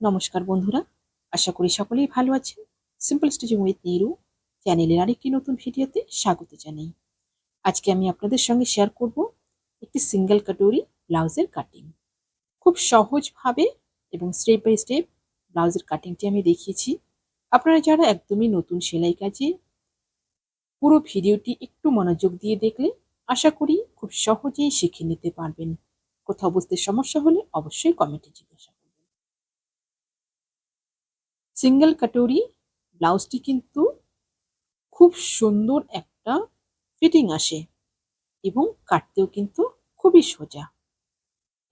নমস্কার বন্ধুরা, আশা করি সকলেই ভালো আছেন। সিম্পল স্টিচিং উইথ নিরু চ্যানেলের আরেকটি নতুন ভিডিওতে স্বাগত জানাই। আজকে আমি আপনাদের সঙ্গে শেয়ার করব একটি সিঙ্গেল কাটোরি ব্লাউজের কাটিং খুব সহজভাবে এবং স্টেপ বাই স্টেপ ব্লাউজের কাটিংটি আমি দেখিয়েছি। আপনারা যারা একদমই নতুন সেলাই কাজে, পুরো ভিডিওটি একটু মনোযোগ দিয়ে দেখলে আশা করি খুব সহজেই শিখে নিতে পারবেন। কোথাও বুঝতে সমস্যা হলে অবশ্যই কমেন্টে জিজ্ঞাসা সিঙ্গেল কাটোরি, ব্লাউজটি কিন্তু খুব সুন্দর একটা ফিটিং আসে এবং কাটতেও কিন্তু খুবই সোজা।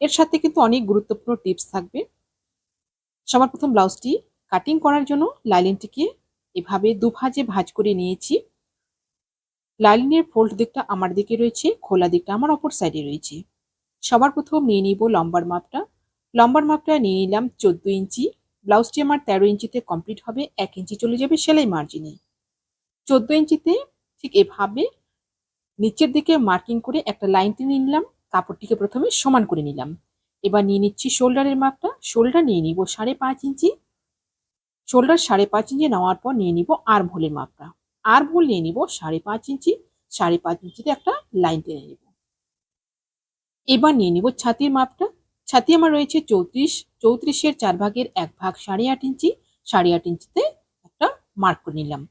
এর সাথে কিন্তু অনেক গুরুত্বপূর্ণ টিপস থাকবে। সবার প্রথম ব্লাউজটি কাটিং করার জন্য লাইলিনটিকে এভাবে দুভাজে ভাজ করে নিয়েছি। লাইলিনের ফোল্ড দিকটা আমার দিকে রয়েছে, খোলা দিকটা আমার অপর সাইডে রয়েছে। সবার প্রথম নিয়ে নিব লম্বার মাপটা। লম্বার মাপটা নিয়ে নিলাম চোদ্দ ইঞ্চি। ব্লাউজটি আমার তেরো ইঞ্চিতে কমপ্লিট হবে, এক ইঞ্চি চলে যাবে সেলাই মার্জিনে চোদ্দ ইঞ্চিতে ঠিক এভাবে নিচের দিকে মার্কিং করে একটা লাইন টেনে নিলাম কাপড়টিকে প্রথমে সমান করে নিলাম। এবার নিয়ে নিচ্ছি শোল্ডারের মাপটা শোল্ডার নিয়ে নিব সাড়ে পাঁচ ইঞ্চি। শোল্ডার সাড়ে পাঁচ ইঞ্চি নেওয়ার পর নিয়ে নিব আর ভোলের মাপটা আর ভোল নিয়ে নিব সাড়ে পাঁচ ইঞ্চি, সাড়ে পাঁচ ইঞ্চিতে একটা লাইন টেনে নিব। এবার নিয়ে নিব ছাতির মাপটা ছাতি আমার রয়েছে চৌত্রিশ, চৌত্রিশের চার ভাগের এক ভাগ সাড়ে আট ইঞ্চি, সাড়ে আট ইঞ্চিতে একটা মার্ক করে নিলাম।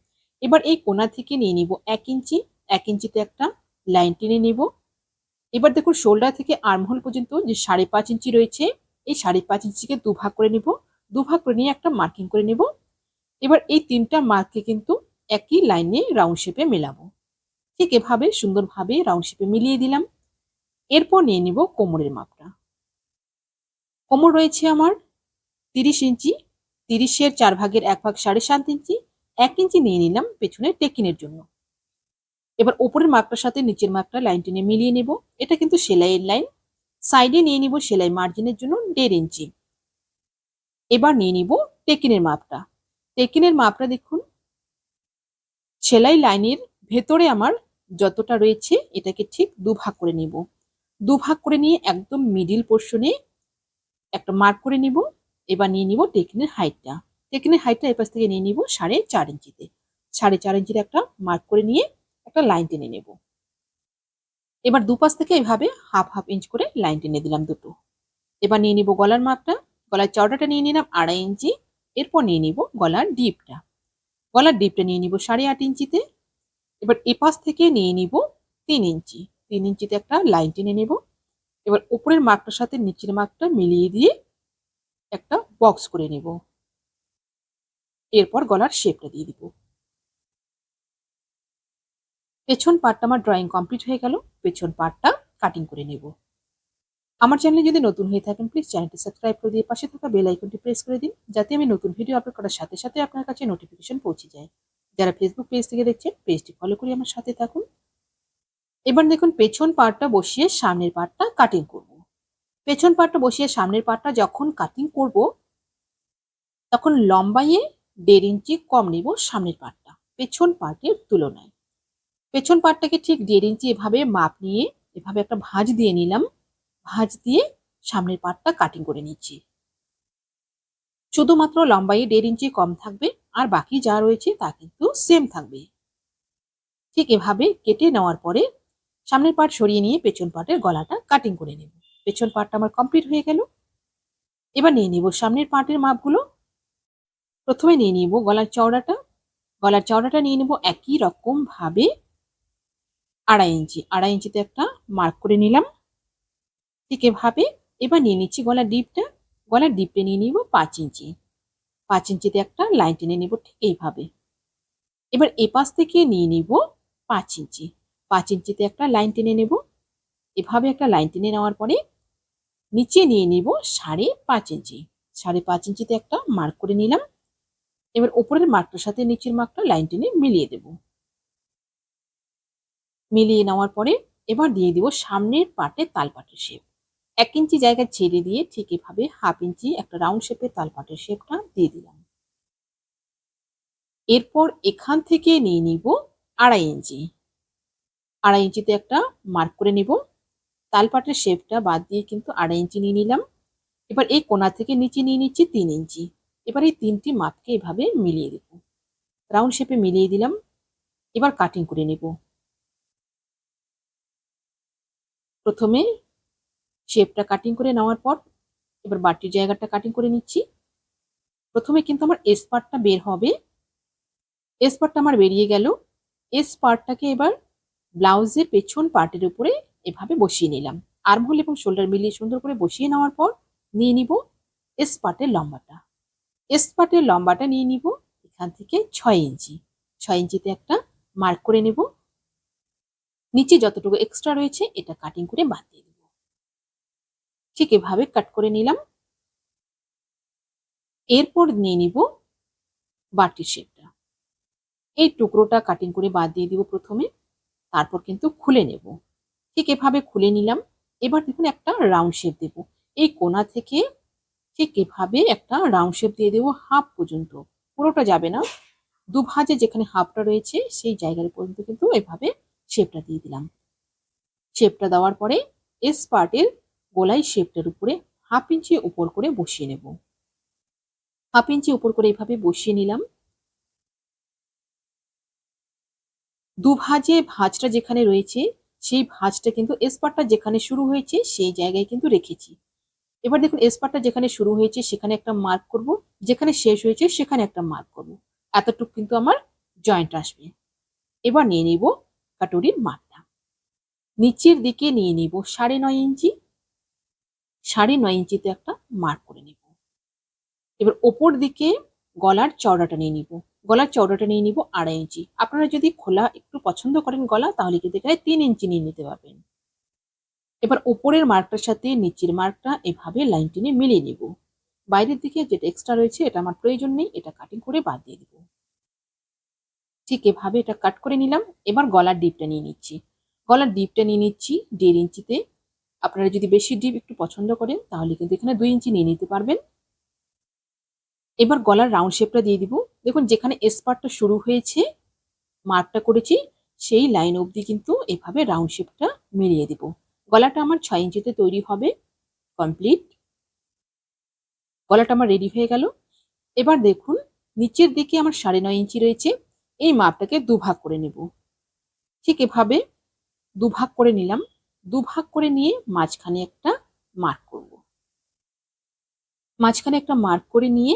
এবার এই কোনা থেকে নিয়ে নিব এক ইঞ্চি, এক ইঞ্চিতে একটা লাইন টেনে নেব। এবার দেখুন শোল্ডার থেকে আর্মহোল পর্যন্ত যে সাড়ে পাঁচ ইঞ্চি রয়েছে, এই সাড়ে পাঁচ ইঞ্চিকে দুভাগ করে নেব দুভাগ করে নিয়ে একটা মার্কিং করে নেব। এবার এই তিনটা মার্ককে কিন্তু একই লাইনে রাউন্ড শেপে মেলাবো। ঠিক এভাবে সুন্দরভাবে রাউন্ড শেপে মিলিয়ে দিলাম। এরপর নিয়ে নিব কোমরের মাপটা। কোমর রয়েছে আমার তিরিশ ইঞ্চি, তিরিশের চার ভাগের এক ভাগ সাড়ে সাত ইঞ্চি, এক ইঞ্চি নিয়ে নিলাম পেছনে টেকিনের জন্য। এবার ওপরের মাপটার সাথে নিচের মাপটা লাইন টেনে মিলিয়ে নেব। এটা কিন্তু সেলাইয়ের লাইন। সাইডে নিয়ে নিব সেলাই মার্জিনের জন্য দেড় ইঞ্চি। এবার নিয়ে নিব টেকিনের মাপটা। টেকিনের মাপটা দেখুন। সেলাই লাইনের ভেতরে আমার যতটা রয়েছে এটাকে ঠিক দুভাগ করে নিব। দুভাগ করে নিয়ে একদম মিডিল পোর্শনে একটা মার্ক করে নিব, এবার নিয়ে নিব টেকিনের হাইটটা টেকিনের হাইটটা এপাশ থেকে নিয়ে নিব সাড়ে চার ইঞ্চিতে। সাড়ে চার ইঞ্চির একটা মার্ক করে নিয়ে একটা লাইন টেনে নেব। এবার দুপাশ থেকে এভাবে হাফ হাফ ইঞ্চ করে লাইন টেনে দিলাম দুটো। এবার নিয়ে নিব গলার মাপটা গলার চওড়াটা নিয়ে নিলাম আড়াই ইঞ্চি। এরপর নিয়ে নিব গলার ডিপটা গলার ডিপটা নিয়ে নিব সাড়ে আট ইঞ্চিতে। এবার এপাশ থেকে নিয়ে নিব তিন ইঞ্চি। তিন ইঞ্চিতে একটা লাইন টেনে নেব। এবার উপরের মার্কটার সাথে নিচের মার্কটা মিলিয়ে দিয়ে একটা বক্স করে নেব। এরপর গলার শেপটা দিয়ে দিব। পেছন পার্টটা আমার ড্রয়িং কমপ্লিট হয়ে গেল, পেছন পার্টটা কাটিং করে নেব। আমার চ্যানেলে যদি নতুন হয়ে থাকেন প্লিজ চ্যানেলটি সাবস্ক্রাইব করে দিয়ে পাশে থাকা বেল আইকনটি প্রেস করে দিন, যাতে আমি নতুন ভিডিও আপলোড করার সাথে সাথে আপনার কাছে নোটিফিকেশন পৌঁছে যায়। যারা ফেসবুক পেজ থেকে দেখছেন পেজটি ফলো করে আমার সাথে থাকুন। এবার দেখুন পেছন পার্টটা বসিয়ে সামনের পার্টটা কাটিং করব। পেছন পার্টটা বসিয়ে সামনের পার্টটা যখন কাটিং করব, তখন লম্বাইয়ে দেড় ইঞ্চি কম নেব সামনের পার্টটা পেছন পার্টের তুলনায়। পেছন পার্টটাকে ঠিক দেড় ইঞ্চি এভাবে মাপ নিয়ে, এভাবে একটা ভাঁজ দিয়ে নিলাম, ভাঁজ দিয়ে সামনের পার্টটা কাটিং করে নিচ্ছি। শুধুমাত্র লম্বাইয়ে দেড় ইঞ্চি কম থাকবে, আর বাকি যা রয়েছে তা কিন্তু সেম থাকবে। ঠিক এভাবে কেটে নেওয়ার পরে সামনের পার্ট সরিয়ে নিয়ে পেছন পার্টের গলাটা কাটিং করে নেব। পেছন পার্টটা আমার কমপ্লিট হয়ে গেল। এবার নিয়ে নিব সামনের পার্টের মাপগুলো। প্রথমে নিয়ে নিব গলার চওড়াটা। গলার চওড়াটা নিয়ে নেব একই রকম ভাবে আড়াই ইঞ্চি। আড়াই ইঞ্চিতে একটা মার্ক করে নিলাম। ঠিক এভাবে এবার নিয়ে নিচ্ছি গলার ডিপটা। গলার ডিপটা নিয়ে নিব পাঁচ ইঞ্চি। পাঁচ ইঞ্চিতে একটা লাইন টেনে নিব ঠিক এইভাবে। এবার এপাশ থেকে নিয়ে নিব পাঁচ ইঞ্চি। পাঁচ ইঞ্চিতে একটা লাইন টেনে নেব। এভাবে একটা লাইন টেনে নেওয়ার পরে নিচে নিয়ে নিব সাড়ে পাঁচ ইঞ্চি। সাড়ে পাঁচ ইঞ্চিতে একটা মার্ক করে নিলাম। এবার ওপরের মার্কটার সাথে নিচের মার্কটা লাইন টেনে মিলিয়ে দেব। মিলিয়ে নেওয়ার পরে এবার দিয়ে দিব সামনের পাটে তালপাটের শেপ এক ইঞ্চি জায়গা ছেড়ে দিয়ে ঠিক এভাবে হাফ ইঞ্চি একটা রাউন্ড শেপের তালপাটের শেপটা দিয়ে দিলাম। এরপর এখান থেকে নিয়ে নিব আড়াই ইঞ্চি। আড়াই ইঞ্চিতে একটা মার্ক করে নিব। তালপাটের শেপটা বাদ দিয়ে কিন্তু আড়াই ইঞ্চি নিয়ে নিলাম। এবার এই কোণা থেকে নিচে নিয়ে নিচ্ছি তিন ইঞ্চি। এবার এই তিনটি মাপকে এভাবে মিলিয়ে দেব। রাউন্ড শেপে মিলিয়ে দিলাম। এবার কাটিং করে নেব। প্রথমে শেপটা কাটিং করে নেওয়ার পর এবার বাটির জায়গাটা কাটিং করে নিচ্ছি। প্রথমে কিন্তু আমার এস পার্টটা বের হবে। এস পার্টটা আমার বেরিয়ে গেল। এস পার্টটাকে এবার ব্লাউজের পেছন পার্টের উপরে এভাবে বসিয়ে নিলাম। আর্মহোল এবং শোল্ডার মিলিয়ে সুন্দর করে বসিয়ে নেওয়ার পর নিয়ে নিব এস পার্টের লম্বাটা। এস পার্টের লম্বাটা নিয়ে নিব এখান থেকে ছয় ইঞ্চি। ছয় ইঞ্চিতে একটা মার্ক করে নেব। নিচে যতটুকু এক্সট্রা রয়েছে এটা কাটিং করে বাদ দিয়ে দেব। ঠিক এভাবে কাট করে নিলাম। এরপর নিয়ে নিব বাটির শেপটা এই টুকরোটা কাটিং করে বাদ দিয়ে দিব প্রথমে। তারপর কিন্তু খুলে নেব। ঠিক এভাবে খুলে নিলাম। এবার দেখুন একটা রাউন্ড শেপ দেব। এই কোনা থেকে ঠিক এভাবে একটা রাউন্ড শেপ দিয়ে দেবো হাফ পর্যন্ত। পুরোটা যাবে না। দুভাজে যেখানে হাফটা রয়েছে, সেই জায়গার পর্যন্ত কিন্তু এভাবে শেপটা দিয়ে দিলাম। শেপটা দেওয়ার পরে এস পার্টের গোলাই শেপটার উপরে হাফ ইঞ্চি উপর করে বসিয়ে নেব। হাফ ইঞ্চি উপর করে এভাবে বসিয়ে নিলাম। দুভাজে ভাঁজটা যেখানে রয়েছে, সেই ভাঁজটা কিন্তু এসপারটা যেখানে শুরু হয়েছে, সেই জায়গায় কিন্তু রেখেছি। এবার দেখুন এসপারটা যেখানে শুরু হয়েছে, সেখানে একটা মার্ক করব। যেখানে শেষ হয়েছে, সেখানে একটা মার্ক করব। এতটুকু কিন্তু আমার জয়েন্ট আসবে। এবার নিয়ে নিব কাটুরির মাপটা। নিচের দিকে নিয়ে নিব সাড়ে নয় ইঞ্চি। সাড়ে নয় ইঞ্চিতে একটা মার্ক করে নেব। এবার ওপর দিকে গলার চওড়াটা নিয়ে নিব। গলার চওড়াটা নিয়ে নিব আড়াই ইঞ্চি। আপনারা যদি খোলা একটু পছন্দ করেন গলা, তাহলে কিন্তু এখানে তিন ইঞ্চি নিয়ে নিতে পারবেন। এবার ওপরের মার্কটার সাথে নিচের মার্কটা এভাবে লাইন টেনে মিলিয়ে নিব। বাইরের দিকে যেটা এক্সট্রা রয়েছে, এটা আমার প্রয়োজন নেই, এটা কাটিং করে বাদ দিয়ে দিব। ঠিক এভাবে এটা কাট করে নিলাম। এবার গলার ডিপটা নিয়ে নিচ্ছি। গলার ডিপটা নিয়ে নিচ্ছি দেড় ইঞ্চিতে। আপনারা যদি বেশি ডিপ একটু পছন্দ করেন, তাহলে কিন্তু এখানে দুই ইঞ্চি নিয়ে নিতে পারবেন। এবার গলার রাউন্ড শেপটা দিয়ে দিব। দেখুন, যেখানে এসপারটা শুরু হয়েছে মার্কটা করেছি, সেই লাইন অবধি কিন্তু এভাবে রাউন্ড শেপটা মিলিয়ে দিব। গলাটা আমার ছয় ইঞ্চিতে তৈরি হবে কমপ্লিট গলাটা আমার রেডি হয়ে গেল। এবার দেখুন, নিচের দিকে আমার সাড়ে নয় ইঞ্চি রয়েছে, এই মাপটাকে দুভাগ করে নেব। ঠিক এভাবে দুভাগ করে নিলাম। দুভাগ করে নিয়ে মাঝখানে একটা মার্ক করব। মাঝখানে একটা মার্ক করে নিয়ে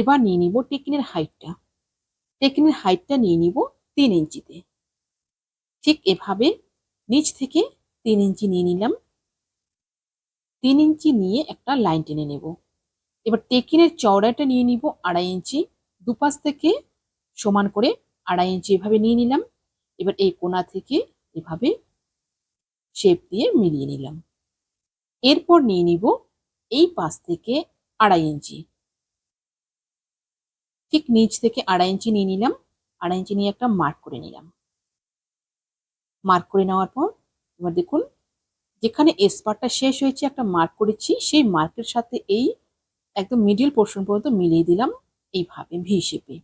এবার নিয়ে নিব টেকিনের হাইটটা। টেকিনের হাইটটা নিয়ে নিব তিন ইঞ্চিতে। ঠিক এভাবে নিচ থেকে তিন ইঞ্চি নিয়ে নিলাম। তিন ইঞ্চি নিয়ে একটা লাইন টেনে নেব। এবার টেকিনের চওড়াটা নিয়ে নিব আড়াই ইঞ্চি, দুপাশ থেকে সমান করে আড়াই ইঞ্চি এভাবে নিয়ে নিলাম। এবার এই কোনা থেকে এভাবে শেপ দিয়ে মিলিয়ে নিলাম। এরপর নিয়ে নিব এই পাশ থেকে আড়াই ইঞ্চি। ঠিক নিচ থেকে আড়াই ইঞ্চি নিয়ে নিলাম, আড়াই ইঞ্চি নিয়ে একটা মার্ক করে নিলাম। মার্ক করে নেওয়ার পর, এবার দেখুন, যেখানে এসপারটা শেষ হয়েছে একটা মার্ক করেছি, সেই মার্কের সাথে এই একদম মিডিল পোর্শন পর্যন্ত মিলিয়ে দিলাম এইভাবে ভি শেপে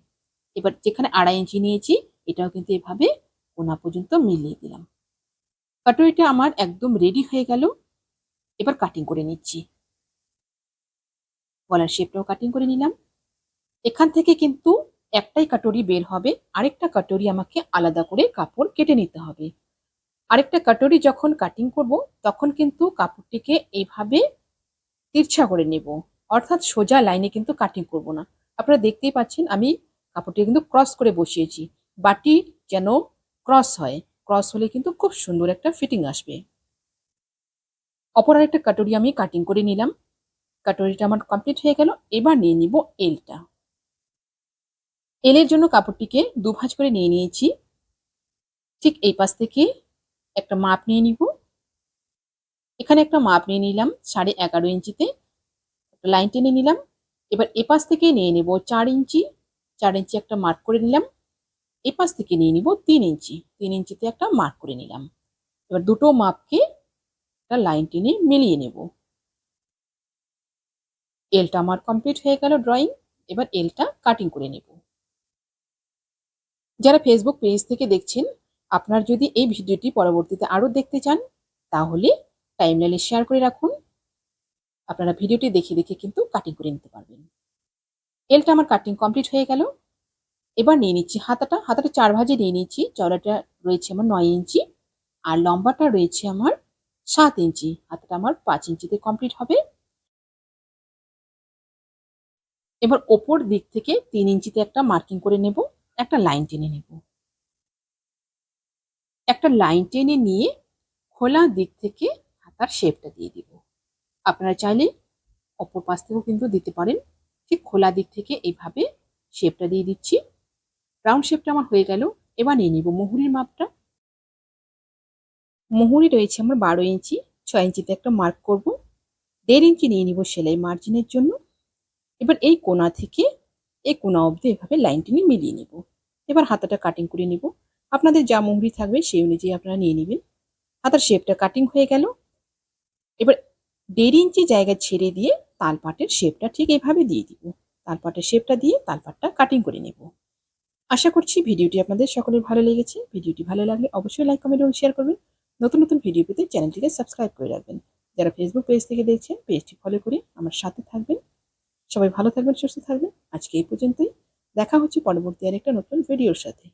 এবার যেখানে আড়াই ইঞ্চি নিয়েছি, এটাও কিন্তু এভাবে কোনা পর্যন্ত মিলিয়ে দিলাম। কাটুরিটা আমার একদম রেডি হয়ে গেল, এবার কাটিং করে নিচ্ছি। গলার শেপটাও কাটিং করে নিলাম। এখান থেকে কিন্তু একটাই কাটরি বের হবে, আরেকটা কাটরি আমাকে আলাদা করে কাপড় কেটে নিতে হবে। আরেকটা কাটরি যখন কাটিং করব, তখন কিন্তু কাপড়টিকে এইভাবে তিরছা করে নেব। অর্থাৎ সোজা লাইনে কিন্তু কাটিং করব না। আপনারা দেখতেই পাচ্ছেন আমি কাপড়টি কিন্তু ক্রস করে বসিয়েছি। বাটি যেন ক্রস হয়। ক্রস হলে কিন্তু খুব সুন্দর একটা ফিটিং আসবে। অপর আরেকটা কাটরি আমি কাটিং করে নিলাম। কাটরিটা আমার কমপ্লিট হয়ে গেল। এবার নিয়ে নিব এলটা এলের জন্য কাপড়টিকে দুভাজ করে নিয়ে নিয়েছি। ঠিক এই পাশ থেকে একটা মাপ নিয়ে নিব। এখানে একটা মাপ নিয়ে নিলাম সাড়ে এগারো ইঞ্চিতে। একটা লাইন টেনে নিলাম। এবার এপাশ থেকে নিয়ে নেব চার ইঞ্চি। চার ইঞ্চি একটা মার্ক করে নিলাম। এপাশ থেকে নিয়ে নিব তিন ইঞ্চি। তিন ইঞ্চিতে একটা মার্ক করে নিলাম। এবার দুটো মাপকে একটা লাইন টেনে মিলিয়ে নেব। এলটা আমার কমপ্লিট হয়ে গেল ড্রয়িং। এবার এলটা কাটিং করে নেব। যারা ফেসবুক পেজ থেকে দেখছেন, আপনার যদি এই ভিডিওটি পরবর্তীতে আরও দেখতে চান, তাহলে টাইমলাইনে শেয়ার করে রাখুন। আপনারা ভিডিওটি দেখে দেখে কিন্তু কাটিং করে নিতে পারবেন। এলটা আমার কাটিং কমপ্লিট হয়ে গেল। এবার নিয়ে নিচ্ছি হাতাটা। হাতাটা চার ভাজে নিয়ে নিচ্ছি। চওড়াটা রয়েছে আমার নয় ইঞ্চি আর লম্বাটা রয়েছে আমার সাত ইঞ্চি। হাতাটা আমার পাঁচ ইঞ্চিতে কমপ্লিট হবে। এবার ওপর দিক থেকে তিন ইঞ্চিতে একটা মার্কিং করে নেব। একটা লাইন টেনে নেব। একটা লাইন টেনে নিয়ে খোলা দিক থেকে হাতার শেপটা দিয়ে দিব। আপনারা চাইলে অপর পাশ থেকেও কিন্তু দিতে পারেন। ঠিক খোলা দিক থেকে এইভাবে শেপটা দিয়ে দিচ্ছি। রাউন্ড শেপটা আমার হয়ে গেল। এবার নিয়ে নিব মুহুরির মাপটা। মুহুরি রয়েছে আমার বারো ইঞ্চি, ছয় ইঞ্চিতে একটা মার্ক করব। দেড় ইঞ্চি নিয়ে নিব সেলাই মার্জিনের জন্য। এবার এই কোনা থেকে এই কোনা অবধি এভাবে লাইন টেনে মিলিয়ে নেব। এবার হাতাটা কাটিং করে নিব। আপনাদের যা মুহুরি থাকবে সেই অনুযায়ী আপনারা নিয়ে নেবেন। হাতার শেপটা কাটিং হয়ে গেল। এবার দেড় ইঞ্চি জায়গা ছেড়ে দিয়ে তালপাটের শেপটা ঠিক এভাবে দিয়ে দিব। তালপাটের শেপটা দিয়ে তালপাটটা কাটিং করে নেব। আশা করছি ভিডিওটি আপনাদের সকলের ভালো লেগেছে। ভিডিওটি ভালো লাগলে অবশ্যই লাইক কমেন্ট এবং শেয়ার করবেন। নতুন নতুন ভিডিও পেতে চ্যানেলটিকে সাবস্ক্রাইব করে রাখবেন। যারা ফেসবুক পেজ থেকে দেখছেন পেজটি ফলো করে আমার সাথে থাকবেন। সবাই ভালো থাকবেন, সুস্থ থাকবেন। আজকে এই পর্যন্তই। দেখা হচ্ছে পরবর্তী আর একটা নতুন ভিডিওর সাথে।